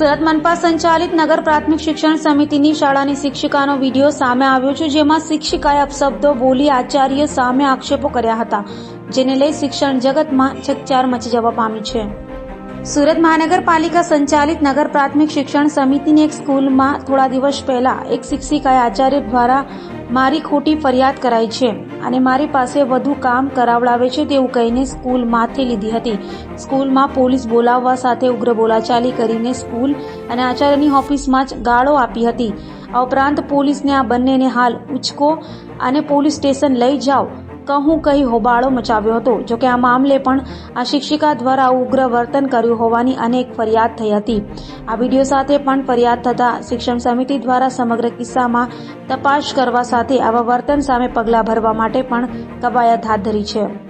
સુરત મનપા સંચાલિત નગર પ્રાથમિક શિક્ષણ સમિતિની શાળાની શિક્ષિકાનો વીડિયો સામે આવ્યો છે, જેમાં શિક્ષિકાએ અપશબ્દો બોલી આચાર્ય સામે આક્ષેપો કર્યા હતા, જેને લઈ શિક્ષણ જગતમાં ચકચાર મચી જવા પામી છે. સુરત મહાનગરપાલિકા સંચાલિત નગર પ્રાથમિક શિક્ષણ સમિતિની એક સ્કૂલમાં થોડા દિવસ પહેલા એક શિક્ષિકાએ આચાર્ય દ્વારા મારી ખોટી ફરિયાદ કરાઈ છે અને મારી પાસે વધુ કામ કરાવડાવે છે તેવું કહીને સ્કૂલ માથે લીધી હતી. સ્કૂલમાં પોલીસ બોલાવવા સાથે ઉગ્ર બોલાચાલી કરીને સ્કૂલ અને આચાર્યની ઓફિસમાં જ ગાળો આપી હતી. આ ઉપરાંત પોલીસને આ બંનેને હાલ ઉચકો અને પોલીસ સ્ટેશન લઈ જાઓ કહું કહી હોબાળો મચાવ્યો હતો. જોકે આ મામલે પણ આ શિક્ષિકા દ્વારા ઉગ્ર વર્તન કર્યું હોવાની અનેક ફરિયાદ થઈ હતી. આ વીડિયો સાથે પણ ફરિયાદ થતા શિક્ષણ સમિતિ દ્વારા સમગ્ર કિસ્સામાં તપાસ કરવા સાથે આવા વર્તન સામે પગલાં ભરવા માટે પણ કવાયત હાથ ધરી છે.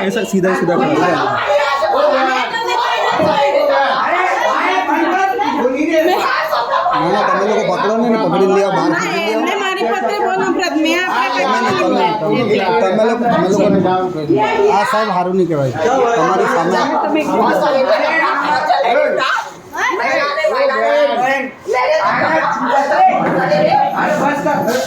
ऐसा सीधा सीधा खड़ा है ના ના તમે લોકો પકડો ને ને પકડી લ્યો બહાર કાઢી લ્યો એમને મારી પત્રે બોલો પ્રત મેં આપણે તમે તમે તમે લોકો તમે લોકો આ સાહેબ સારું નહીં કહેવાય તમારી સામે